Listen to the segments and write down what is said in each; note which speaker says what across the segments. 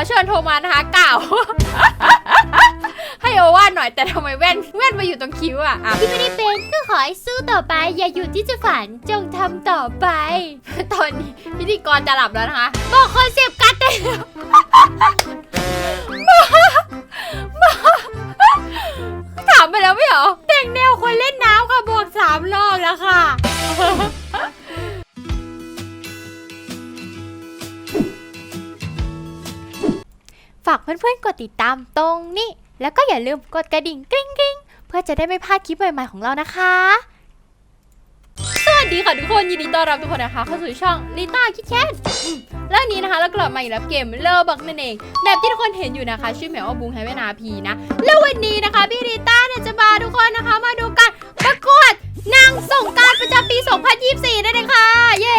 Speaker 1: อเชิญโทรมานะคะกล่าว ให้โอวาดหน่อยแต่ทำไมแว่นแว่นมาอยู่ตรงคิ้วอะอะ
Speaker 2: ที่ไม่ได้เป็นก็ขอให้สู้ต่อไป อย่าหยุดที่จะฝันจงทำต่อไป
Speaker 1: ตอนนี้พิธีกรจะหลับแล้วนะคะ
Speaker 2: บอกคอนเซปต์การแต่ง
Speaker 1: ถามไปแล้วไม่เหรอ
Speaker 2: แต่งแนวคนเล่นน้ำค่ะบวกสามรอบแล้วค่ะากเพื่อนๆกดติดตามตรงนี้ แล้วก็อย่าลืมกดกระดิ่งกริ๊งกริ๊งเพื่อจะได้ไม่พลาดคลิปใหม่ๆของเรานะคะ
Speaker 1: สวัสดีค่ะทุกคนยินดีต้อนรับทุกคนนะคะ เข้าสู่ช่องลิต้าคิดแคทแล้ววันนี้นะคะเรากลับมาอีกแล้วเกมเลอบักนั่นเอง แบบที่ทุกคนเห็นอยู่นะคะ ชื่อแมวว่าบูงไฮเวนาพีนะ แล้ววันนี้นะคะพี่ลิต้าเนี่ยจะพาทุกคนนะคะมาดูการประกวด นางส่งการประจำปี 2024นั่นเองค่ะ เย้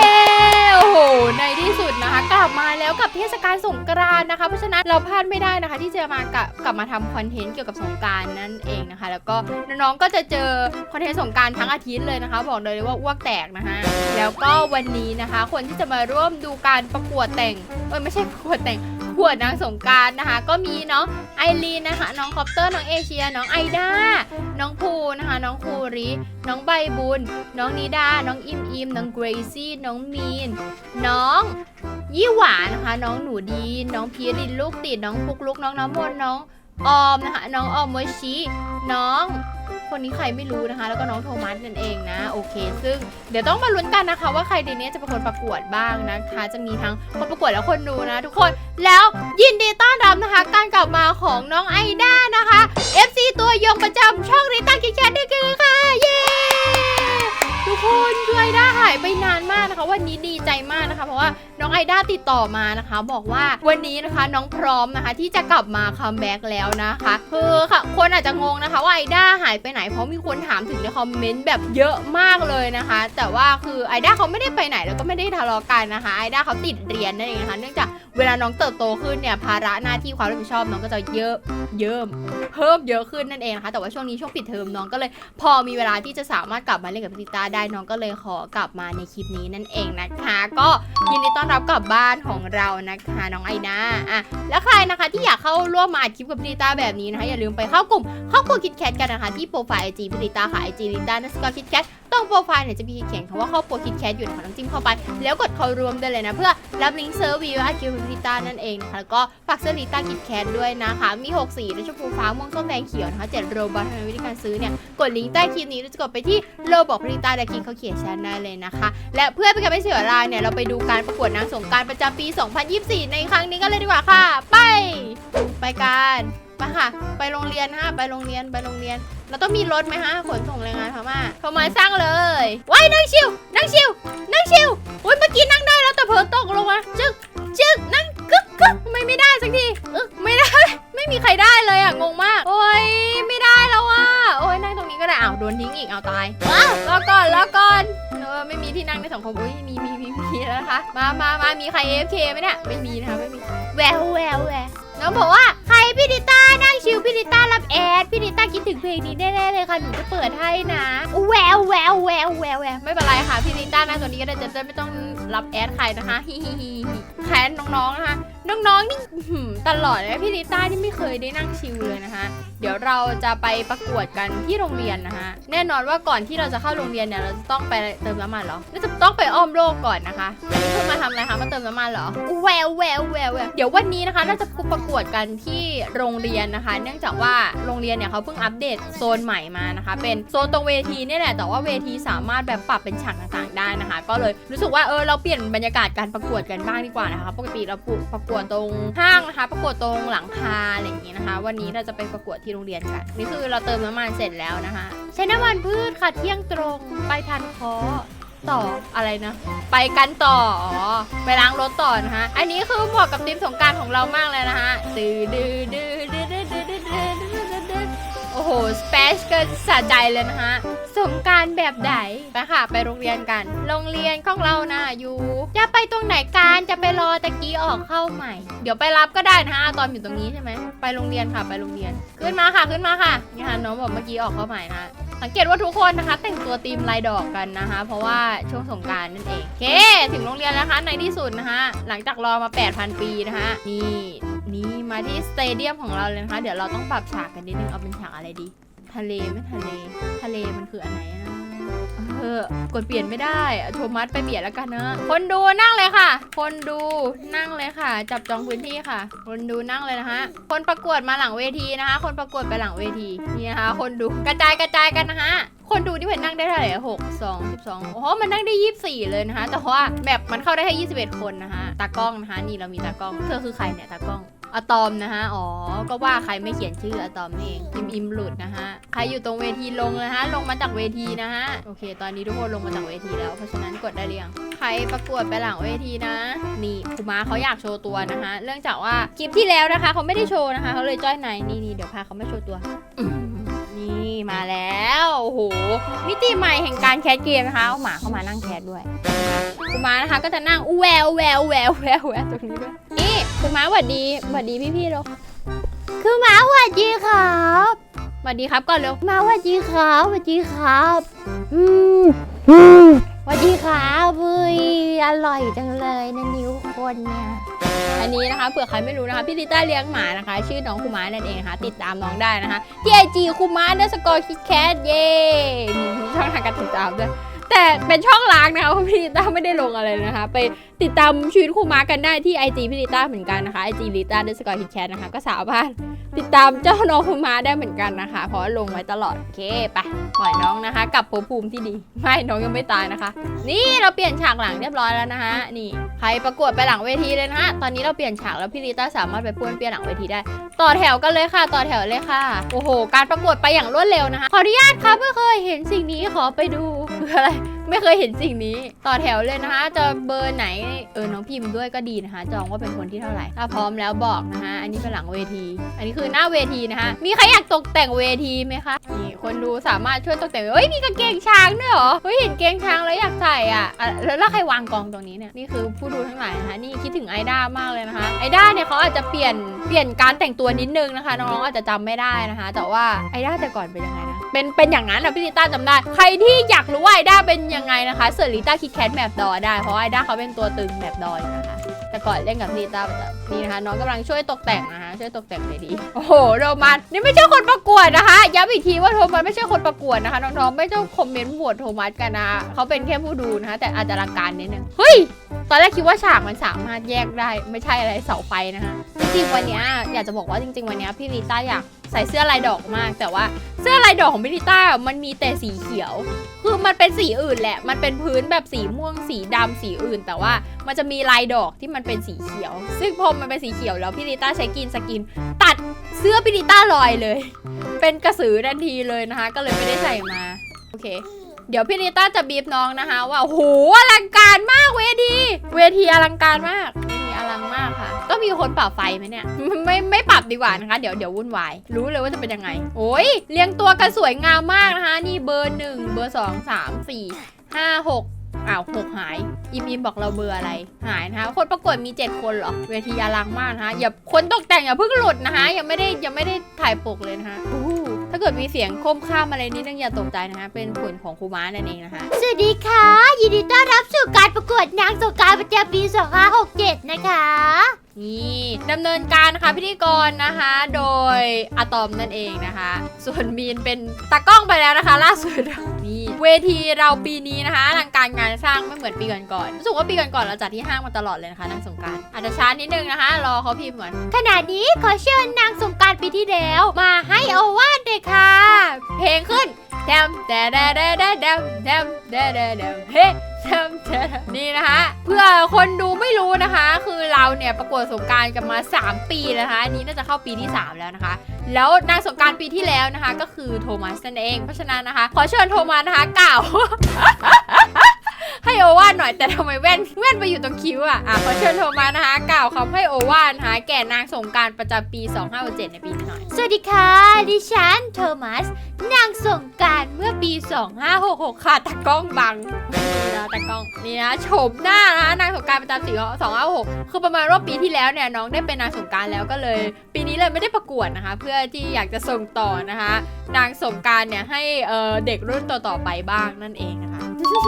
Speaker 1: โอ้โห ในที่สุดนะคะ กลับมาแล้วกับเทศกาลสงกรานต์นะคะ เพราะฉะนั้นเราพลาดไม่ได้นะคะ ที่จะมากับกลับมาทำคอนเทนต์เกี่ยวกับสงกรารนั่นเองนะคะ แล้วก็น้องๆก็จะเจอคอนเทนต์สงกรารทั้งอาทิตย์เลยนะคะ บอกเลยว่าอ้วกแตกนะคะ แล้วก็วันนี้นะคะ คนที่จะมาร่วมดูการประกวดแต่งเออไม่ใช่ประกวดแต่ง วดนางสงการนะคะ ก็มีน้องไอรีนนะคะ น้องคอปเตอร์น้องเอเชีย น้องไอดาน้องภูนะคะ น้องคูริน้องใบบุญ น้องนิดา น้องอิมอิมน้องเกรซี่ น้องมีน น้องยี่หวานนะคะ น้องหนูดี น้องพีรินลูกติด น้องปุกลุก น้องน้ำมนน้องออมนะคะ น้องออมโมชิ น้อง คนนี้ใครไม่รู้นะคะ แล้วก็น้องโทมัสนั่นเองนะ โอเค ซึ่งเดี๋ยวต้องมาลุ้นกันนะคะ ว่าใครในนี้จะเป็นคนประกวดบ้างนะคะ จะมีทั้งคนประกวดและคนดูนะ ทุกคน แล้วยินดีต้อนรับนะคะ การกลับมาของน้องไอด้านะคะ FC ตัวยงประจำช่องริต้ากิ๊กแคทด้วยกันค่ะ เย้ ทุกคนคือไอด้าหายไปนานมากนะคะ วันนี้ดีใจมากนะคะ เพราะว่าน้องไอด้าติดต่อมานะคะ บอกว่าวันนี้นะคะน้องพร้อมนะคะ ที่จะกลับมาคัมแบ็กแล้วนะคะคือค่ะ คนอาจจะงงนะคะ ว่าไอด้าหายไปไหนเพราะมีคนถามถึงในคอมเมนต์แบบเยอะมากเลยนะคะ แต่ว่าคือไอด้าเขาไม่ได้ไปไหนแล้วก็ไม่ได้ทะเลาะกันนะคะไอด้าเขาติดเรียนนั่นเองนะคะเนื่องจากเวลาน้องเติบโตขึ้นเนี่ยภาระหน้าที่ความรับผิดชอบน้องก็จะเยอะเยิ่มเพิ่มเยอะขึ้นนั่นเองนะคะแต่ว่าช่วงนี้ช่วงปิดเทอมน้องก็เลย พอมีเวลาที่จะสามารถกลับมาเล่นกับพิตาได้น้องก็เลยขอกลับมาในคลิปนี้นั่นเองนะคะ ก็ยินดีต้อนรับกลับบ้านของเรานะคะน้องไอนาอะแล้วใครนะคะที่อยากเข้าร่วมมาอัดคลิปกับพิตาแบบนี้นะคะอย่าลืมไปเข้ากลุ่มเข้ากลุ่มคิดแคทกันนะคะที่โปรไฟล์ไอจีพิตาค่ะไอจีลิต้านัสกอคิดแคทตรงโปรไฟล์เนี่ยจะมีเขียนคำว่าครอบครัวคิดแคทอยู่นะคะน้องจิ้มเข้าไป แล้วกดเข้ารวมได้เลยนะ เพื่อรับลิงก์เซอร์วิวอาคิวพิตานั่นเองนะคะแล้วก็ฝากเสื้อลิต้าคิดแคทด้วยนะคะ มีหกสีด้วยชมพูฟ้าม่วงส้มแดงเขียวนะคะเจ็ดโรบัตในวิธีการซื้อเนี่ยกดลิงก์ใต้คลิปนี้แล้วจะกดไปที่โลบอกพริตาดาคิงเขาเขียนแชทได้เลยนะคะ และเพื่อเป็นการไม่เสียเวลาเนี่ยเราไปดูการประกวดนางสงการประจำปี 2024 ในครั้งนี้กันเลยดีกว่าค่ะ ไป ไปกันไปค่ะ ไปโรงเรียนฮะไปโรงเรียนไปโรงเรียน เราต้องมีรถไหมฮะขนส่งแรงงานพม่าโทรมาสร้างเลยว้ายนั่งชิวนั่งชิวนั่งชิวอุ้ยเมื่อกี้นั่งได้แล้วแต่เผลอตกลงมาจึ๊กจึ๊กนั่งกึ๊กกึกไมไม่ได้สักทีเออไม่ได้ ไม่มีใครได้เลยอะงงมาก โอ้ยไม่ได้แล้วอะ โอ้ยนั่งตรงนี้ก็ได้อ้าวโดนทิ้งอีกเอาตายว้าวรอก่อนรอก่อนเออไม่มีที่นั่งในสังคมอุ้ยมีมีมีมีแล้วนะคะ มามามามีใคร AFK ไหมเนี่ยไม่มีนะคะไม่มีแววแววแววน้องบอกว่าใครพี่ดิต้านั่งชิวพี่ดิต้ารับแอดพี่ดิต้าคิดถึงเพลงนี้แน่ๆเลยค่ะหนูจะเปิดให้นะแววแววแววแววแววไม่เป็นไรค่ะพี่ดิต้านั่งตัวนี้ก็ได้จะได้ไม่ต้อง รับแอดใครนะคะฮิฮิฮิแค้นน้องๆนะคะน้องๆนี่ตลอดเลยพี่ดิต้าที่ไม่เคยได้นั่งชิวเลยนะคะ เดี๋ยวเราจะไปประกวดกันที่โรงเรียนนะคะแน่นอนว่าก่อนที่เราจะเข้าโรงเรียนเนี่ยเราจะต้องไปเติมน้ำมันเหรอเราจะต้องไปอ้อมโลกก่อนนะคะอันนี้คือมาทำอะไรคะมาเติมน้ำมันเหรอแววแววแวววเดี๋ยววันนี้นะคะเราจะประกวดกันที่โรงเรียนนะคะ เนื่องจากว่าโรงเรียนเนี่ยเขาเพิ่งอัปเดตโซนใหม่มานะคะ เป็นโซนตรงเวทีเนี่ยแหละแต่ว่าเวทีสามารถแบบปรับเป็นฉากต่างๆได้นะคะ ก็เลยรู้สึกว่าเออเราเปลี่ยนบรรยากาศการประกวดกันบ้างดีกว่านะคะ ปกติเราประกวดตรงห้างนะคะ ประกวดตรงหลังคาอะไรอย่างนี้นะคะ วันนี้เราจะไปประกวดที่โรงเรียนกัน นี่คือเราเติมน้ำมันเสร็จแล้วนะคะ ใช้น้ำมันพืชค่ะเที่ยงตรงไปทันคอต่ออะไรนะ ไปกันต่อไปล้างรถต่อนะฮะอันนี้คือเหมาะกับทีมสงการของเรามากเลยนะคะดื้อดื้อดื้อดื้อดื้อดื้อดื้อดื้อดื้อ้โหสเปซเกินสะใจเลยนะคะ สงการแบบไหนไปค่ะ ไปโรงเรียนกัน โรงเรียนของเรานะอยู่จะไปตรงไหนกันจะไปรอตะกี้ออกเข้าใหม่ เดี๋ยวไปรับก็ได้นะคะอาตอมอยู่ตรงนี้ใช่ไหมไปโรงเรียนค่ะไปโรงเรียนขึ้นมาค่ะขึ้นมาค่ะนี่ค่ะน้องบอกเมื่อกี้ออกเข้าใหม่นะคะสังเกตว่าทุกคนนะคะแต่งตัวธีมลายดอกกันนะคะ เพราะว่าช่วงสงการนั่นเองโอเค ถึงโรงเรียนแล้วคะในที่สุดนะคะ หลังจากรอมา 8,000 ปีนะคะนี่นี่มาที่สเตเดียมของเราเลยนะคะ เดี๋ยวเราต้องปรับฉากกันนิดนึงเอาเป็นฉากอะไรดี ทะเลไม่ทะเล ทะเลมันคืออันไหนนะเออกดเปลี่ยนไม่ได้โทมัสไปเปลี่ยนแล้วกันนะ คนดูนั่งเลยค่ะ คนดูนั่งเลยค่ะ จับจองพื้นที่ค่ะ คนดูนั่งเลยนะคะ คนประกวดมาหลังเวทีนะคะ คนประกวดไปหลังเวทีนี่นะคะ คนดูกระจายกระจายกันนะคะคนดูที่เป็นนั่งได้เท่าไหร่หกสองสิบสองโอ้โหมันนั่งได้ยี่สิบสี่เลยนะคะ แต่ว่าแบบมันเข้าได้แค่ยี่สิบเอ็ดคนนะคะ ตากล้องนะคะ นี่เรามีตากล้อง เธอคือใครเนี่ยตากล้อง อะตอมนะฮะ อ๋อ ก็ว่าใครไม่เขียนชื่ออะตอมนี่เองอิมอิมหลุดนะฮะ ใครอยู่ตรงเวทีลงเลยฮะ ลงมาจากเวทีนะฮะ โอเค ตอนนี้ทุกคนลงมาจากเวทีแล้ว เพราะฉะนั้นกดได้เรียง ใครประกวดไปหลังเวทีนะ นี่ครูม้าเขาอยากโชว์ตัวนะคะ เรื่องจากว่าคลิปที่แล้วนะคะเขาไม่ได้โชว์นะคะเขาเลยจ้อยไหนนี่นี่เดี๋ยวพาเขามาโชว์ตัว มนี่มาแล้วโอ้โหมิติใหม่แห่งการแคสเกมนะคะเอาหมาเข้ามานั่งแคสด้วยครูม้านะคะก็จะนั่งอูแววแววแววแววแววตรงนี้ด้วยนี่ครูม้าหวัดดีหวัดดีพี่ๆเร็ว
Speaker 2: คือหมาสวัสดีครับ
Speaker 1: หวัดดีครับก่อนเร็ว
Speaker 2: หมาสวัสดีครับสวัสดีครับ อืมอืมส วัสดีค่ะบุยอร่อยจังเลยนะนิ้วคนเนี่ย
Speaker 1: อันนี้นะคะเผื่อใครไม่รู้นะคะพี่ลิต้าเลี้ยงหมานะคะ ชื่อน้องคูม้านั่นเองนะคะติดตามน้องได้นะคะที่ไอจีคูม้าเดสกอร์คิดแคทเย่มีช่องทางการติดตามด้วย แต่เป็นช่องล้างนะคะเพราะพี่ลิต้าไม่ได้ลงอะไรนะคะ ไปติดตามชีวิตคูม้ากันได้ที่ไอจีพี่ลิต้าเหมือนกันนะคะไอจีลิต้าเดสกอร์คิดแคทนะคะ ก็สามารถติดตามเจ้าน้องคูม้าได้เหมือนกันนะคะ เพราะว่าลงไว้ตลอดโอเคไปปล่อยน้องนะคะกลับภพภูมิที่ดี ไม่น้องยังไม่ตายนะคะ นี่เราเปลี่ยนฉากหลังเรียบร้อยแล้วนะคะนี่ใครประกวดไปหลังเวทีเลยนะคะตอนนี้เราเปลี่ยนฉากแล้วพี่ลิต้าสามารถไปป้วนเปี้ยนหลังเวทีได้ ต่อแถวกันเลยค่ะ ต่อแถวเลยค่ะโอ้โห การประกวดไปอย่างรวดเร็วนะคะขออนุญาตครับไม่อเคยเห็นสิ่งนี้ขอไปดู คืออะไร ไม่เคยเห็นสิ่งนี้ ต่อแถวเลยนะคะ จะเบอร์ไหน เออ น้องพิมพ์ด้วยก็ดีนะคะ จองว่าเป็นคนที่เท่าไหร่ ถ้าพร้อมแล้วบอกนะคะ อันนี้เป็นหลังเวที อันนี้คือหน้าเวทีนะคะ มีใครอยากตกแต่งเวทีไหมคะ นี่คนดูสามารถช่วยตกแต่ง เฮ้ย มีกางเกงช้างด้วยเหรอ เฮ้ย เห็นเกงช้างแล้วอยากใส่อะ แล้วแล้วใครวางกองตรงนี้เนี่ย นี่คือผู้ดูทั้งหลายนะคะ นี่คิดถึงไอด้ามากเลยนะคะ ไอด้าเนี่ยเขาอาจจะเปลี่ยน เปลี่ยนการแต่งตัวนิดนึงนะคะ น้องๆอาจจะจำไม่ได้นะคะ แต่ว่าไอด้าแต่ก่อนเป็นยังไงนะ เป็น เป็นอย่างนั้นนะพี่ลิต้าจำได้ ใครที่อยากรู้ว่าไอด้าเป็นยังไงนะคะเสิร์ชลิต้าคิดแคทแมปดอได้เพราะว่าไอด้าเขาเป็นตัวตึงแมปดอยนะคะ แต่ก่อนเล่นกับลิต้าประจำนี่นะคะ น้องกำลังช่วยตกแต่งนะคะ ช่วยตกแต่งเลยดีโอ้โหโรมันนี่ไม่ใช่คนประกวดนะคะย้ำอีกทีว่าโทมัสไม่ใช่คนประกวดนะคะน้องๆไม่ต้องคอมเมนต์โหวตโทมัสกันนะเขาเป็นแค่ผู้ดูนะคะ แต่อาจจะรังการนิดนึงเฮ้ยตอนแรกคิดว่าฉากมันสามารถแยกได้ ไม่ใช่อะไรเสาไฟนะคะจริงวันนี้อยากจะบอกว่าจริง ๆ วันนี้พี่ลิต้าอยาก ใส่เสื้อลายดอกมาก แต่ว่าเสื้อลายดอกของพี่ลิต้ามันมีแต่สีเขียว คือมันเป็นสีอื่นแหละ มันเป็นพื้นแบบสีม่วงสีดำสีอื่น แต่ว่ามันจะมีลายดอกที่มันเป็นสีเขียว ซึ่งพอมันเป็นสีเขียวแล้วพี่ลิต้าใช้กรีนสกิน ตัดเสื้อพี่ลิต้าลอยเลย เป็นกระสือทันทีเลยนะคะ ก็เลยไม่ได้ใส่มา โอเคเดี๋ยวพี่ลิต้าจะบีบน้องนะคะว่าโอ้โหอลังการมากเวที เวทีอลังการมากเวทีอลังมากค่ะ มีคนปรับไฟไหมเนี่ย ไม่ไม่ปรับดีกว่านะคะ เดี๋ยวเดี๋ยววุ่นวาย รู้เลยว่าจะเป็นยังไง โอ้ยเรียงตัวกันสวยงามมากนะคะ นี่เบอร์หนึ่งเบอร์สองสามสี่ห้าหกอ้าวหกหาย อิมอิมบอกเราเบอร์อะไร หายนะคะ คนประกวดมี 7 คนเหรอ เวทีอลังมากนะคะอย่าคนตกแต่งอย่าเพิ่งหลุดนะคะ ยังไม่ได้ยังไม่ได้ถ่ายปกเลยนะคะอู้หูถ้าเกิดมีเสียงโค้มข้ามอะไรนิดนึงอย่าตกใจนะคะ เป็นผลของครูม้านั่นเองนะคะ
Speaker 2: สวัสดีค่ะ ยินดีต้อนรับสู่การประกวดนางสงกรารประจำปี 2567 นะคะ
Speaker 1: นี่ดำเนินการนะคะพิธีกรนะคะ โดยอะตอมนั่นเองนะคะ ส่วนมีนเป็นตากล้องไปแล้วนะคะ ล่าสุดนี่เวทีเราปีนี้นะคะอลังการงานสร้างไม่เหมือนปีก่อนๆรู้สึกว่าปีก่อนๆเราจัดที่ห้างมาตลอดเลยนะคะนางสงการอาจจะช้านิดนึงนะคะ รอเขาพิมพ์ก่อน
Speaker 2: ขณะนี้ขอเชิญนางสงการปีที่แล้วมาให้โอวาทเลยค่ะ
Speaker 1: เพลงขึ้นแดมแดดแดดแดดแดมแดมแดดแดดแดมเฮ้ มแดดนี่นะคะ เพื่อคนดูไม่รู้นะคะ คือเราเนี่ยประกวดสงการกันมา 3 ปีแล้วนะคะอันนี้น่าจะเข้าปีที่ 3 แล้วนะคะ แล้วนางสงการปีที่แล้วนะคะ ก็คือโทมัสนั่นเองเพราะฉะนั้นนะคะ ขอเชิญโทมัสนะคะกล่าว ให้โอวาทหน่อยแต่ทำไมแว่นแว่นไปอยู่ตรงคิ้วอะอะขอเชิญโทมัสนะคะกล่าวคำให้โอวาทนะคะแก่นางสงการประจำปี 2567ในปีนี้หน่อย
Speaker 2: สวัสดีค่ะ ดิฉันโทมัส นางสงการเมื่อปี 2566
Speaker 1: ค่ะตากล้องบังนะตากล้องนี่นะโฉมหน้านะนางสงการประจำสีสองห้าหกคือประมาณว่าปีที่แล้วเนี่ยน้องได้เป็นนางสงการแล้วก็เลย ปีนี้เลยไม่ได้ประกวดนะคะ เพื่อที่อยากจะส่งต่อนะคะ นางสงการเนี่ยให้เเด็กรุ่นต่อๆไปบ้างนั่นเองนะคะ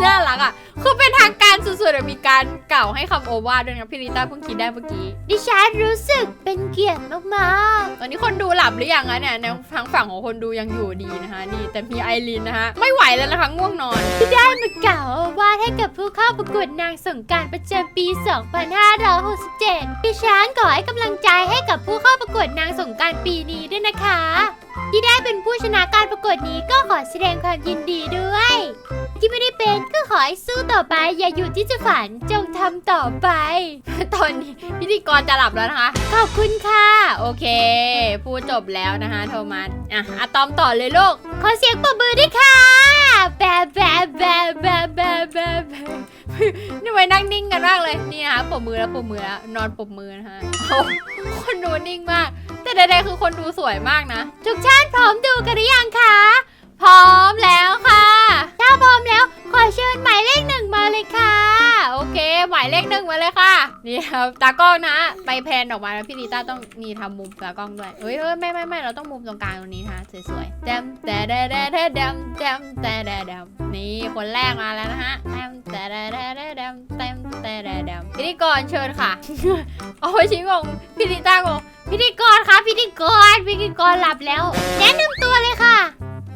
Speaker 1: น่ารักอะ คือเป็นทางการสุดๆอะมีการกล่าวให้คำโอวาทด้วยนะพี่ลิต้าเพิ่งคิดได้เมื่อกี้
Speaker 2: ดิฉันรู้สึกเป็นเกียรติมาก
Speaker 1: ตอนนี้คนดูหลับหรือยังอะเนี่ยในทางฝั่งของคนดูยังอยู่ดีนะคะนี่แต่มีไอรินนะคะไม่ไหวแล้วนะคะง่วงนอน
Speaker 2: ๆได้มากล่าววาดให้กับผู้เข้าประกวดนางสงกรารประจำปี 2567 ดิฉันขอให้กำลังใจให้กับผู้เข้าประกวดนางสงกรารปีนี้ด้วยนะคะ ที่ได้เป็นผู้ชนะการประกวดนี้ก็ขอแสดงความยินดีด้วย ที่ไม่ได้เป็นก็ขอให้สู้ต่อไป อย่าหยุดที่จะฝันจงทำต่อไป
Speaker 1: ตอนนี้พิธีกรจะหลับแล้วนะคะ
Speaker 2: ขอบคุณค่ะ
Speaker 1: โอเค พูดจบแล้วนะคะโทมัสอะอะตอมต่อเลยลูก
Speaker 2: ขอเสียงปรบมือด้วยค่ะแบบแบบแบบแบบแบบแบบ
Speaker 1: นี่ไว้นั่งนิ่งกันมากเลยนี่นะคะปรบมือแล้วปรบมือแล้วนอนปรบมือนะคะโอ้คนดูนิ่งมาก แต่ใดๆคือคนดูสวยมากนะ
Speaker 2: ทุกท่านพร้อมดูกันหรือยังคะ
Speaker 1: พร้อมแล้วค่ะ
Speaker 2: ถ้าพร้อมแล้วขอเชิญหมายเลขหนึ่งมาเลยค่ะ
Speaker 1: โอเค หมายเลขหนึ่งมาเลยค่ะ นี่ครับตากล้องนะ ไปแพนออกมาแล้วพี่ลิต้าต้องนี่ทำมุมตากล้องด้วยเฮ้ยเฮ้ยไม่ไม่ไม่เราต้องมุมตรงกลางตรงนี้นะสวยๆแดมแต่แดแดแดแดมแดมแต่แดแดมนี่คนแรกมาแล้วนะฮะแดมแต่แดแดแดแดมแดมแต่แดแดมพิธีกรเชิญค่ะ เอาไปชิ้นของพี่ลิต้างง
Speaker 2: พิธีกรคะพิธีกรพิธีกรหลับแล้ว แนะนำตัวเลยค่ะ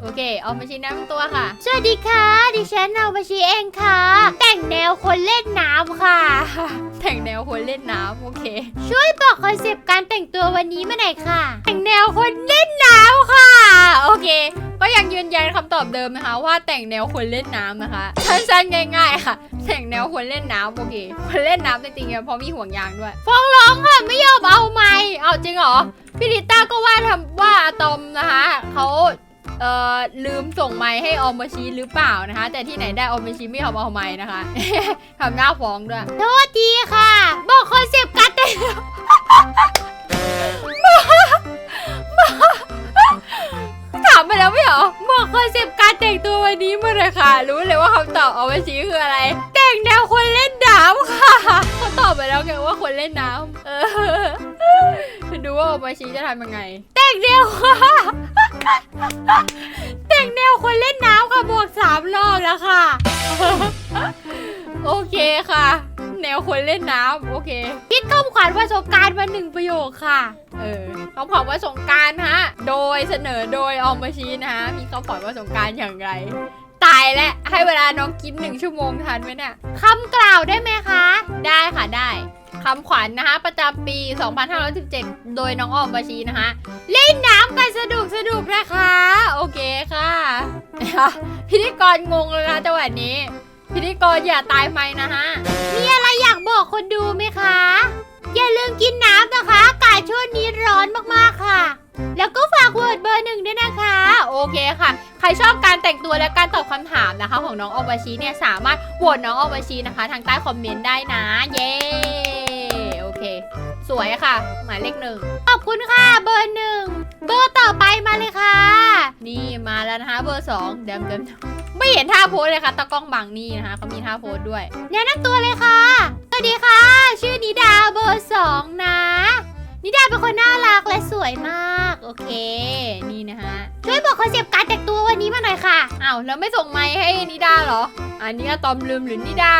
Speaker 1: โอเค เอามาชิ้นน้ำตัวค่ะ
Speaker 2: สวัสดีค่ะ ดิฉันเอาบาชีเองค่ะ แต่งแนวคนเล่นน้ำค่ะ
Speaker 1: แต่งแนวคนเล่นน้ำโอเค
Speaker 2: ช่วยบอกคอนเซปต์การแต่งตัววันนี้มาหน่อยค่ะ
Speaker 1: แต่งแนวคนเล่นน้ำค่ะ โอเค ก็ยังยืนยันคำตอบเดิมนะคะ ว่าแต่งแนวคนเล่นน้ำนะคะสั้นๆง่าย ๆ ค่ะ แต่งแนวคนเล่นน้ำโอเค คนเล่นน้ำจริงๆอะเพราะมีห่วงยางด้วย ฟ้องร้องค่ะไม่ยอมเอาไม้เอาจริงเหรอพี่ลิต้าก็ว่าทำว่าอะตอมนะคะเขา เอ่อลืมส่งไม้ให้ออมมาชีหรือเปล่านะคะ แต่ที่ไหนได้ออมมาชีไม่ยอมเอาไม้นะคะ ทำหน้าฟ้องด้วย
Speaker 2: โทษทีค่ะ บอกคอนเซปต์การแต่ง
Speaker 1: ถามไปแล้วไม่เหรอบอกคอนเซปต์การแต่งตัววันนี้มาเลยค่ะ รู้เลยว่าคำตอบเอาไว้ชี้คืออะไร แต่งแนวคนเล่นน้ำค่ะเขาตอบไปแล้วไงว่าคนเล่นน้ำเออดูว่าเอามาชี้จะทำยังไง แต่งแนวค่ะ แต่งแนวคนเล่นน้ำค่ะบวกสามรอบแล้วค่ะ โอเคค่ะ แนวคนเล่นน้ำโอเค
Speaker 2: คิดคำขวัญประสบการณ์มาหนึ่งประโยคค่ะ
Speaker 1: เออเขาบอกว่าสงกรารฮะ โดยเสนอโดยออมมาชีนะฮะ มีเขาบอกว่าสงกรารอย่างไร ตายแล้วให้เวลาน้องกินหนึ่งชั่วโมงทันไหมเนี่ย
Speaker 2: คำกล่าวได้ไหมคะ
Speaker 1: ได้ค่ะได้ คำขวัญนะคะ ประจำปี 2517 โดยน้องออมมาชีนะคะ เล่นน้ำกันสนุกสนุกนะคะ โอเคค่ะ พิธีกรงงเลยนะจังหวะนี้ พิธีกรอย่าตายไหมนะฮะ
Speaker 2: มีอะไรอยากบอกคนดูไหมคะ อย่าลืมกินน้ำนะคะ อากาศช่วงนี้ร้อนมากๆค่ะแล้วก็ฝากเวิร์ดเบอร์หนึ่งด้วยนะคะ
Speaker 1: โอเคค่ะ ใครชอบการแต่งตัวและการตอบคำถามนะคะ ของน้องออบาชิเนี่ยสามารถโหวตน้องออบาชินะคะ ทางใต้คอมเมนต์ได้นะ เย้ เค สวยค่ะ หมายเลขหนึ่ง
Speaker 2: ขอบคุณค่ะ เบอร์หนึ่งเบอร์ต่อไปมาเลยค่ะ
Speaker 1: นี่มาแล้วนะคะ เบอร์สองเดมเดมไม่เห็นท่าโพสเลยค่ะตากล้องบังนี่นะคะเขามีท่าโพสด้วย
Speaker 2: แนะนำตัวเลยค่ะสวัสดีค่ะ ชื่อนิดาเบอร์สองนะนิดาเป็นคนน่ารักและสวยมาก
Speaker 1: โอเค นี่นะคะ
Speaker 2: ช่วยบอกคอนเซปต์การแต่งตัววันนี้มาหน่อยค่ะ
Speaker 1: อ้าวแล้วไม่ส่งไมค์ให้นิดาเหรอ อันนี้ตอมลืมหรือนิดา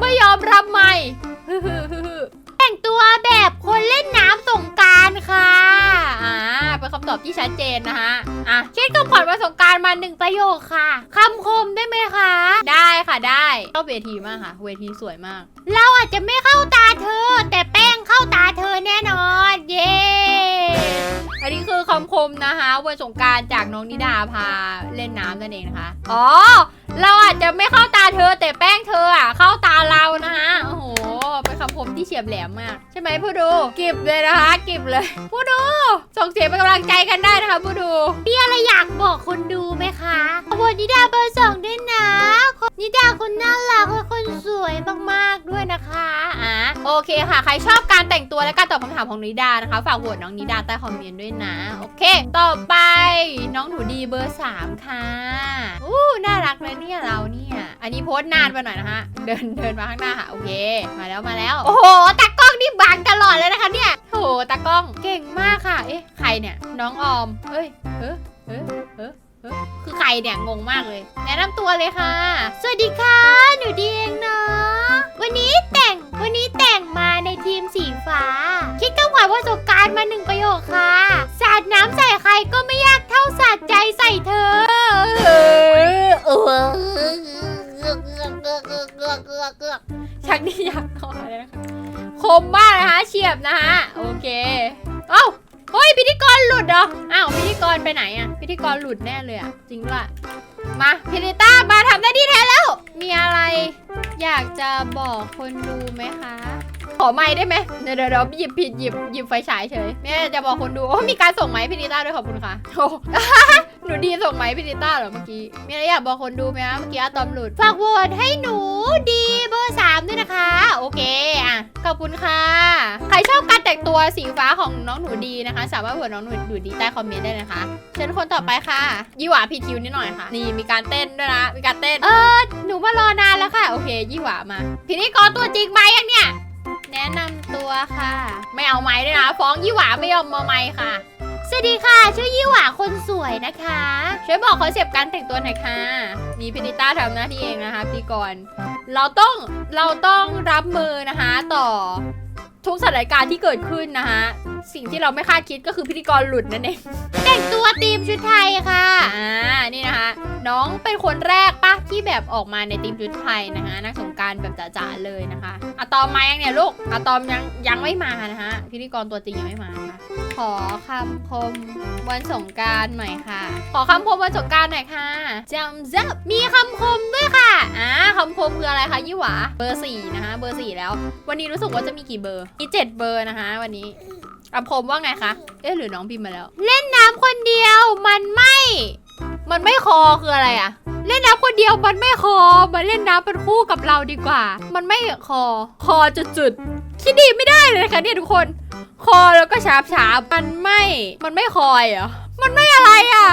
Speaker 1: ไม่ยอมรับไมค์ฮึฮึฮึฮึ
Speaker 2: แต่งตัวแบบคนเล่นน้ำสงกรารค่ะ
Speaker 1: อ่า เป็นคำตอบที่ชัดเจนนะคะอะเช่นคำขวัญวันสงกรารมาหนึ่ง
Speaker 2: ประโยคค่ะ คำคมได้ไหมคะ
Speaker 1: ได้ค่ะได้ชอบเวทีมากค่ะ เวทีสวยมาก
Speaker 2: เราอาจจะไม่เข้าตาเธอ แต่แป้งเข้าตาเธอแน่นอน เย้
Speaker 1: อันนี้คือคำคมนะคะวันสงกรารจากน้องนิดาพาเล่นน้ำนั่นเองนะคะ อ๋อ เราอาจจะไม่เข้าตาเธอ แต่แป้งเธออะ เข้าตาเรานะคะโอ้โหเป็นคำคมที่เฉียบแหลมมาก ใช่ไหมผู้ดูกิบเลยนะคะกิบเลย ผู้ดู ส่งเสียงเป็นกำลังใจกันได้นะคะ ผู้ดู
Speaker 2: มีอะไรอยากบอกคนดูไหมคะขอบคุณนิดาเบอร์สองด้วยนะนิดาคนน่ารักและคนสวยมากๆด้วยนะคะ
Speaker 1: อะโอเคค่ะ ใครชอบการแต่งตัวและการตอบคำถามของนิดานะคะ ฝากโหวตน้องนิดาใต้คอมเมนต์ด้วยนะ โอเค ต่อไปน้องหนูดีเบอร์3ค่ะอู้น่ารักเลยเนี่ยเราเนี่ย อันนี้โพสต์นานไปหน่อยนะคะเดินเดินมาข้างหน้าค่ะโอเค มาแล้วมาแล้ว โอ้โหตากล้องนี่บังตลอดเลยนะคะเนี่ยโอ้โหตากล้องเก่งมากค่ะ เอ๊ะใครเนี่ย น้องออมเฮ้ยเออเออเออเอ้ยคือใครเนี่ยงงมากเลย แนะนำตัวเลยค่ะ
Speaker 2: สวัสดีค่ะ หนูดีเองเนาะวันนี้แต่งวันนี้แต่งมาในทีมสีฟ้า คิดคำขวัญประสบการณ์มาหนึ่งประโยคค่ะ สาดน้ำใส่ใครก็ไม่ยากเท่าสาดใจใส่เธอ
Speaker 1: เอ อะพิธีกรหลุดแน่เลยอะจริงด้วยมาพิริต้ามาทำหน้าที่แทนแล้ว มีอะไรอยากจะบอกคนดูไหมคะ ขอไม้ได้ไหมเดี๋ยวเดี๋ยวเดี๋ยวหยิบผิดหยิบหยิบไฟฉายเฉยแม่จะบอกคนดูโอ้มีการส่งไม้พิริต้าด้วยขอบคุณค่ะโอ้ หนูดีส่งไม้พิริต้าเหรอเมื่อกี้ มีอะไรอยากบอกคนดูไหมคะเมื่อกี้อะตอมหลุด
Speaker 2: ฝากโหวตให้หนูดีเบอร์สามด้วยนะคะ
Speaker 1: โอเคอะขอบคุณค่ะ ใครชอบการแต่งตัวสีฟ้าของน้องหนูดีนะคะ สามารถโหวตน้องหนูดูดีใต้คอมเมนต์ได้นะคะ เชิญคนต่อไปค่ะ ยี่หวาพีคิวนิดหน่อยค่ะ นี่มีการเต้นด้วยนะ มีการเต้น
Speaker 2: เออ หนูมารอนานแล้วค่ะ
Speaker 1: โอเค ยี่หวามา พิธีกรตัวจริงมายังเนี่ย แนะนำตัวค่ะ ไม่เอาไม้ด้วยนะ ฟ้องยี่หวาไม่ยอมมาไม้ค่ะ
Speaker 2: สวัสดีค่ะ ชื่อยี่หว่าคนสวยนะคะ
Speaker 1: ช่วยบอกคอนเซปต์การแต่งตัวหน่อยค่ะมีพินิต้าทำหน้าที่เองนะคะพธี่กร เราต้องเราต้องรับมือนะคะต่อ ทุกสถานการณ์ที่เกิดขึ้นนะคะ สิ่งที่เราไม่คาดคิดก็คือพิธีกรหลุดนั่นเอง
Speaker 2: แต่งตัวทีมชุดไทยค่ะ
Speaker 1: อ่านี่นะคะ น้องเป็นคนแรกปะที่แบบออกมาในทีมชุดไทยนะคะนักสงการแบบจ๋าๆเลยนะคะอะตอมมายังเนี่ยลูกอะตอมยังยังไม่มานะคะพิธีกรตัวจริงยังไม่มาะคะขอคำคมวันสงการหน่อยค่ะ ขอคำคมวันสงการหน่อยค่ะจำซับมีคำคมด้วยค่ะอ่าคำคมคืออะไรคะยี่หวาเบอร์สี่นะคะเบอร์สี่แล้ว วันนี้รู้สึกว่าจะมีกี่เบอร์มีเจ็ดเบอร์นะคะ วันนี้คำคมว่าไงคะ เอ๊ะหรือน้องพิมพ์มาแล้ว เล่
Speaker 2: นน้ำคนเดียวมันไม่
Speaker 1: มันไม่คอคืออะไรอะเล่นน้ำคนเดียวมันไม่คอมาเล่นน้ำเป็นคู่กับเราดีกว่า มันไม่คอ คอจุดๆคิดดีไม่ได้เลยนะคะเนี่ยทุกคน คอแล้วก็ฉาบฉาบมันไม่ มันไม่คอยเหรอมันไม่อะไรอะ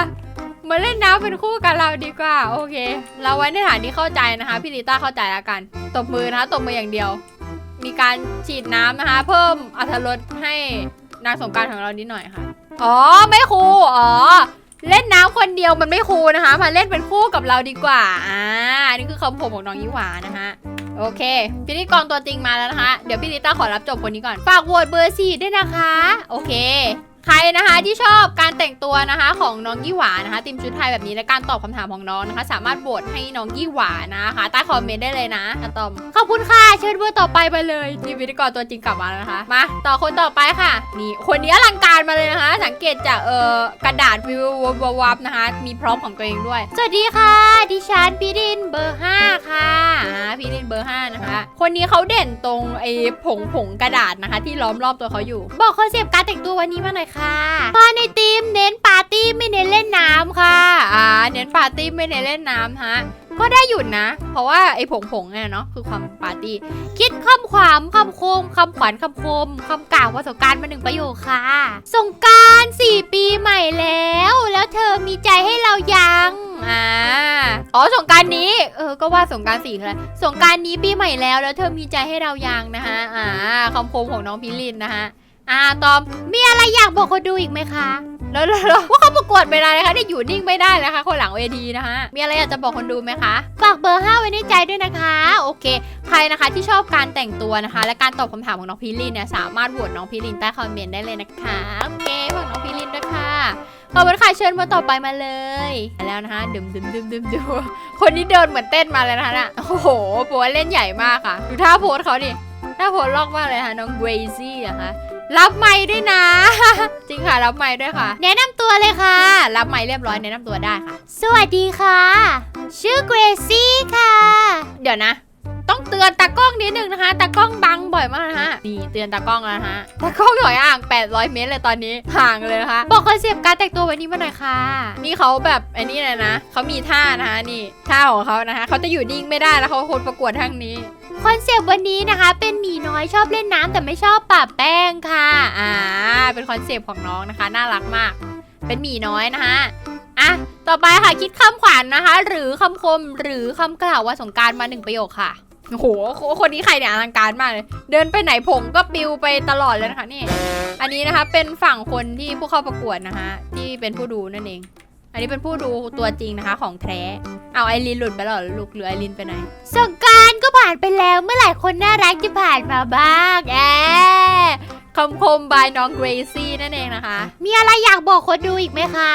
Speaker 1: มาเล่นน้ำเป็นคู่กับเราดีกว่า โอเค เราไว้ในฐานที่เข้าใจนะคะพี่ลิต้าเข้าใจแล้วกัน ตบมือนะคะตบมืออย่างเดียว มีการฉีดน้ำนะคะ เพิ่มอรรถรสให้นางสงการของเรานิดหน่อยค่ะ อ๋อไม่ครูอ๋อ เล่นน้ำคนเดียวมันไม่คูนะคะ มาเล่นเป็นคู่กับเราดีกว่าอ่านี่คือคำผมของน้องยี่หวานะคะโอเคพิธีกรตัวจริงมาแล้วนะคะ เดี๋ยวพี่ลิต้าขอรับจบคนนี้ก่อน ฝากโหวตเบอร์สี่ด้วยนะคะ โอเค รนะคะที่ชอบการแต่งตัวนะคะของน้องยี่หวานะคะทีมชุดไทยแบบนี้และการตอบคำถามของน้องนะคะ สามารถโหวตให้น้องยี่หวานะคะใต้คอมเมนต์ได้เลยนะอะตอม
Speaker 2: ขอบคุณค่ะเชิญเบอร์ต่อไปไปเลย
Speaker 1: นี่พิธีกรตัวจริงกลับมาแล้วนะคะ มาต่อคนต่อไปค่ะ นี่คนนี้อลังการมาเลยนะคะ สังเกตจากเอ่อกระดาษวิววับๆนะคะ มีพร็อพของตัวเองด้วย
Speaker 2: สวัสดีค่ะ ดิฉันพี่ดินเบอร์ห้าค่ะ
Speaker 1: พี่ลินเบอร์ห้านะคะ คนนี้เขาเด่นตรงไอ้ผงผงกระดาษนะคะ ที่ล้อมรอบตัวเขาอยู่
Speaker 2: บอกคอนเซปต์การแต่งตัววันนี้มาหน่อยค่ะมาในทีมเน้นปาร์ตี้ไม่เน้นเล่นน้ำค่ะ
Speaker 1: อ่า เน้นปาร์ตี้ไม่เน้นเล่นน้ำฮะ ก็ได้หยุดนะ เพราะว่าไอ้ผงผงเนี่ยเนาะคือความปาร์ตี้
Speaker 2: คิดคำขวามคำคมคำขวัญคำคมคำกล่าวประสบการณ์มาหนึ่งประโยคค่ะสงการสี่ปีใหม่แล้ว แล้วเธอมีใจให้เรายัง
Speaker 1: อ่าอ๋อสงการนี้ เออ ก็ว่าสงการสี่คืออะไรสงการนี้ปีใหม่แล้วแล้วเธอมีใจให้เรายังนะคะอ่าคำคมของน้องพิลินนะคะ อ่าตอม
Speaker 2: มีอะไรอยากบอกคนดูอีกไหมคะ
Speaker 1: แล้วแล้วแล้วว่าเขาประกวดไม่ได้นะคะได้อยู่นิ่งไม่ได้นะคะ คนหลังเวทีนะคะมีอะไรอยากจะบอกคนดูไหมคะ
Speaker 2: ฝากเบอร์ห้าไว้ในใจด้วยนะคะ
Speaker 1: โอเค ใครนะคะที่ชอบการแต่งตัวนะคะ และการตอบคำถามของน้องพิลินเนี่ยสามารถโหวตน้องพิลินใต้คอมเมนต์ได้เลยนะคะโอเคฝากน้องพิลินด้วยค่ะขอบคุณค่ะเชิญมาต่อไปมาเลยมาแล้วนะคะดึมดึมดึมดึมดึมคนนี้เดินเหมือนเต้นมาเลยนะคะน่ะโอ้โหโปเล่นใหญ่มากค่ะ ดูท่าโพสเขาดิท่าโพสลอกมากเลยค่ะน้องเกรซี่อะคะ รับไม้ด้วยนะ จริงค่ะ รับไม้ด้วยค่ะ
Speaker 2: แนะนำตัวเลยค่ะ
Speaker 1: รับไม้เรียบร้อยแนะนำตัวได้ค่ะ
Speaker 2: สวัสดีค่ะ ชื่อเกรซี่ค่ะ
Speaker 1: เดี๋ยวนะ ต้องเตือนตากล้องนิดนึงนะคะตากล้องบังบ่อยมากนะฮะนี่เตือนตากล้องแล้วนะฮะตากล้องถอยห่าง 800 เมตรเลยตอนนี้ห่างเลยนะคะ
Speaker 2: บอกคอนเซปต์การแต่งตัววันนี้มาหน่อยค่ะ
Speaker 1: นี่เขาแบบไอ้นี่เลยนะเขามีท่านะคะนี่ท่าของเขานะคะเขาจะอยู่นิ่งไม่ได้แล้วเขาคนประกวดทางนี้
Speaker 2: คอนเซปต์วันนี้นะคะ เป็นหมีน้อยชอบเล่นน้ำแต่ไม่ชอบปะแป้งค่ะ
Speaker 1: อ่าเป็นคอนเซปต์ของน้องนะคะ น่ารักมาก เป็นหมีน้อยนะคะอะต่อไปค่ะคิดคำขวัญนะคะ หรือคำคมหรือคำกล่าววันสงกรารมาหนึ่งประโยคค่ะ โอ้โหคนนี้ใครเนี่ยอลังการมากเลย เดินไปไหนผงก็ปิวไปตลอดเลยนะคะนี่ อันนี้นะคะเป็นฝั่งคนที่ผู้เข้าประกวดนะคะที่เป็นผู้ดูนั่นเอง อันนี้เป็นผู้ดูตัวจริงนะคะของแท้เอาไอรินหลุดไปหรอลูกหรือไอรินไปไหน
Speaker 2: สงการก็ผ่านไปแล้วเมื่อไหร่คนน่ารักจะผ่านมาบ้าง
Speaker 1: แอ คำคมบายน้องเกรซี่นั่นเองนะคะ
Speaker 2: มีอะไรอยากบอกคนดูอีกไหมคะ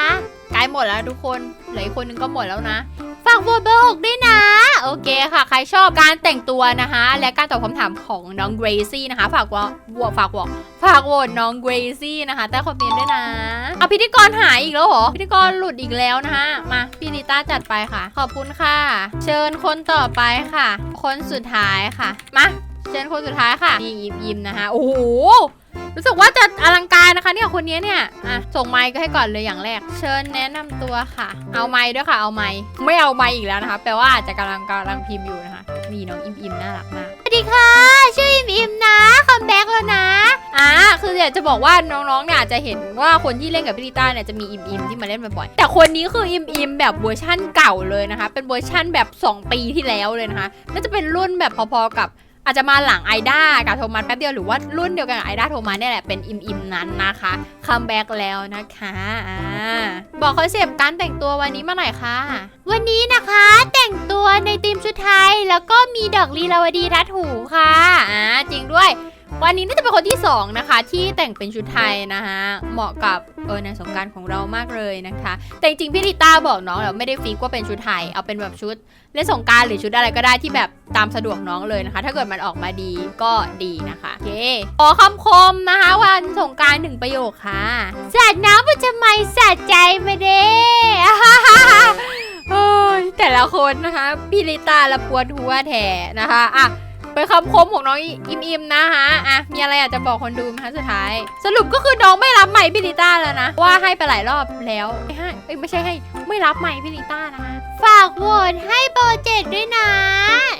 Speaker 1: ใกล้หมดแล้วทุกคน เหลืออีกคนนึงก็หมดแล้วนะ
Speaker 2: ฝากโหวตเบอร์หกด้วยนะ
Speaker 1: โอเคค่ะ ใครชอบการแต่งตัวนะคะ และการตอบคำถามของน้องเกรซี่นะคะ ฝากว่าบวกฝากบอกฝากโหวตน้องเกรซี่นะคะใต้คอมเมนต์ด้วยนะเอาพิธีกรหายอีกแล้วเหรอ พิธีกรหลุดอีกแล้วนะคะ มาพี่ลิต้าจัดไปค่ะ ขอบคุณค่ะ เชิญคนต่อไปค่ะ คนสุดท้ายค่ะ มา เชิญคนสุดท้ายค่ะนี่ยิมยิมนะคะ โอ้โห รู้สึกว่าจะอลังการนะคะเนี่ยคนนี้เนี่ยอะส่งไมค์ก็ให้ก่อนเลยอย่างแรก เชิญแนะนำตัวค่ะ เอาไมค์ด้วยค่ะ เอาไมค์ไม่เอาไมค์อีกแล้วนะคะ แปลว่าอาจจะกำลังกำลังพิมพ์อยู่นะคะมีน้องอิมอิมน่ารักมาก
Speaker 2: สวัสดีค่ะชื่ออิมอิมนะคัมแบ็กแล้วนะ
Speaker 1: อ่าคืออยากจะบอกว่าน้องๆเนี่ยอาจจะเห็นว่าคนที่เล่นกับพี่ลิต้าเนี่ยจะมีอิมอิมที่มาเล่นบ่อยๆแต่คนนี้คืออิมอิมแบบเวอร์ชั่นเก่าเลยนะคะ เป็นเวอร์ชั่นแบบ 2 ปีที่แล้วเลยนะคะน่าจะเป็นรุ่นแบบพอๆกับ อาจจะมาหลังไอด้ากับโทมัสแป๊บเดียวหรือว่ารุ่นเดียวกันกับไอด้าโทมัสเนี่ยแหละเป็นอิมอิมนั้นนะคะคัมแบ็กแล้วนะคะอ่าบอกคอนเซปต์การแต่งตัววันนี้มาหน่อยค่ะ
Speaker 2: วันนี้นะคะแต่งตัวในธีมชุดไทยแล้วก็มีดอกลีลาวดีทัดหูค่ะ
Speaker 1: อ่าจริงด้วย วันนี้น่าจะเป็นคนที่สองนะคะ ที่แต่งเป็นชุดไทยนะคะเหมาะกับเออในสงการของเรามากเลยนะคะ แต่จริงๆพี่ลิต้าบอกน้องแล้วไม่ได้ฟิกว่าเป็นชุดไทย เอาเป็นแบบชุดเล่นสงการหรือชุดอะไรก็ได้ที่แบบตามสะดวกน้องเลยนะคะ ถ้าเกิดมันออกมาดีก็ดีนะคะโอเคขอคำคมนะคะวันสงการหนึ่งประโยคค่ะ
Speaker 2: สาดน้ำมันจะไม่สะใจมาเด้
Speaker 1: เฮ้ยแต่ละคนนะคะพี่ลิตาละปวดหัวแถนะคะอะ เป็นคำคมของน้องอิมอิมนะคะอะมีอะไรอยากจะบอกคนดูไหมคะสุดท้าย สรุปก็คือน้องไม่รับใหม่พี่ลิต้าแล้วนะ ว่าให้ไปหลายรอบแล้วไม่ให้เอ้ยไม่ใช่ให้ไม่รับใหม่พี่ลิต้านะคะ
Speaker 2: ฝากโหวตให้เบอร์เจ็ดด้วยนะ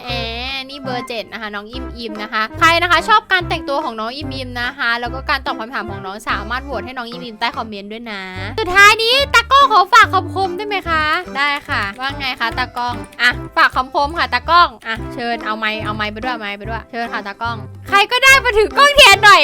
Speaker 1: แอมนี่เบอร์เจ็ดนะคะน้องอิมอิมนะคะ ใครนะคะชอบการแต่งตัวของน้องอิมอิมนะคะ แล้วก็การตอบคำถามของน้องสามารถโหวตให้น้องอิมอิมใต้คอมเมนต์ด้วยนะ
Speaker 2: สุดท้ายนี้ตากล้องขอฝากคำคม
Speaker 1: ได้ไหมคะ ได้ค่ะ ว่าไงคะตากล้องอะฝากคำคมค่ะตากล้องอะเชิญเอาไม้เอาไม้ไปด้วยเอาม้ไปด้วย เชิญค่ะตากล้อง ใครก็ได้มาถือกล้องแทนหน่อย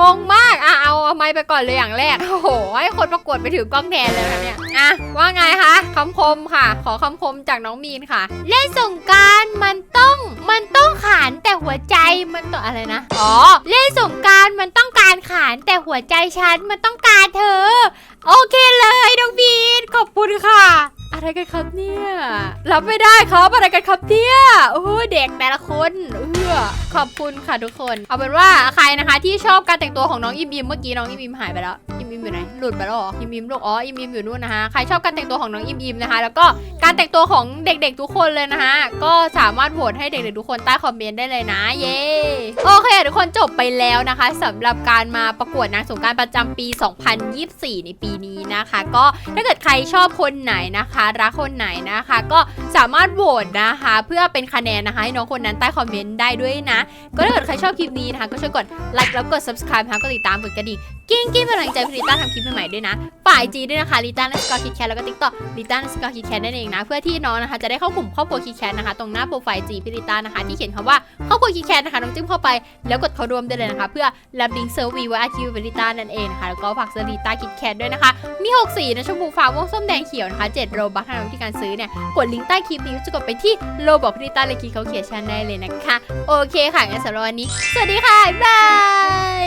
Speaker 1: งงมากอะเอาเอาไม้ไปก่อนเลยอย่างแรก โอ้โหให้คนประกวดไปถือกล้องแทนเลยนะคะเนี่ย อะ ว่าไงคะคำคมค่ะ ขอคำคมจากน้องมีนค่ะ
Speaker 2: เล่นสงการมันต้อง มันต้องขานแต่หัวใจมันต้องอะไรนะ
Speaker 1: อ๋อ
Speaker 2: เล่นสงการมันต้องการขานแต่หัวใจฉันมันต้องการเธอ โอเคเลยน้องบีนขอบคุณค่ะ
Speaker 1: อะไรกันครับเนี่ย รับไม่ได้ครับอะไรกันครับเนี่ยโอ้เด็กแต่ละคนเออขอบคุณค่ะทุกคน เอาเป็นว่าใครนะคะ ที่ชอบการแต่งตัวของน้องอิมอิมเมื่อกี้น้องอิมอิมหายไปแล้วอิมอิมอยู่ไหนหลุดไปแล้วหรออิมอิมลูกอ๋ออิมอิมอยู่นู่นนะคะใครชอบการแต่งตัวของน้องอิมอิมนะคะ แล้วก็การแต่งตัวของเด็กๆทุกคนเลยนะคะ ก็สามารถโหวตให้เด็กๆทุกคนใต้คอมเมนต์ได้เลยนะเย้โอเคทุกคนจบไปแล้วนะคะสำหรับการมาประกวดนางสงการประจำปี 2024 ในปีนี้นะคะ ก็ถ้าเกิดใครชอบคนไหนนะคะรักคนไหนนะคะ ก็สามารถโหวตนะคะ เพื่อเป็นคะแนนนะคะให้น้องคนนั้นใต้คอมเมนต์ได้ด้วยนะ ก็ถ้าเกิดใครชอบคลิปนี้นะคะ ก็ช่วยกดไลค์แล้วกด subscribe นะคะกดติดตามกดกระดิ่งกิ้งกิ้งเป็นกำลังใจให้ลิต้าทำคลิปใหม่ๆด้วยนะฝ่ายจีด้วยนะคะลิต้าและสกอร์คิดแคทแล้วก็ติ๊กต็อกลิต้าและสกอร์คิดแคทนั่นเองนะ เพื่อที่น้องนะคะจะได้เข้ากลุ่มครอบครัวคิดแคทนะคะตรงหน้าโปรไฟล์จีพิลิต้านะคะ ที่เขียนคำว่าครอบครัวคิดแคทนะคะน้องจิ้มเข้าไปแล้วกดเข้าร่วมได้เลยนะคะ เพื่อรับลิงก์เซอร์วีไว้อาคิวเวลิต้านั่นเองนะคะแล้วก็ฝากเซอร์ลิต้าคิดแคทด้วยนะคะ มี 6 สีนะชมพูฟ้าม่วงส้มแดงเขียวนะคะ7โรบัควิธีการซื้อเนี่ย กดลิงก์ใต้คลิปนี้จะกดไปที่โลบอกพิตาเลคีเขาเขียนชันได้เลยนะคะ โอเคค่ะงั้นสำหรับวันนี้ สวัสดีค่ะ บาย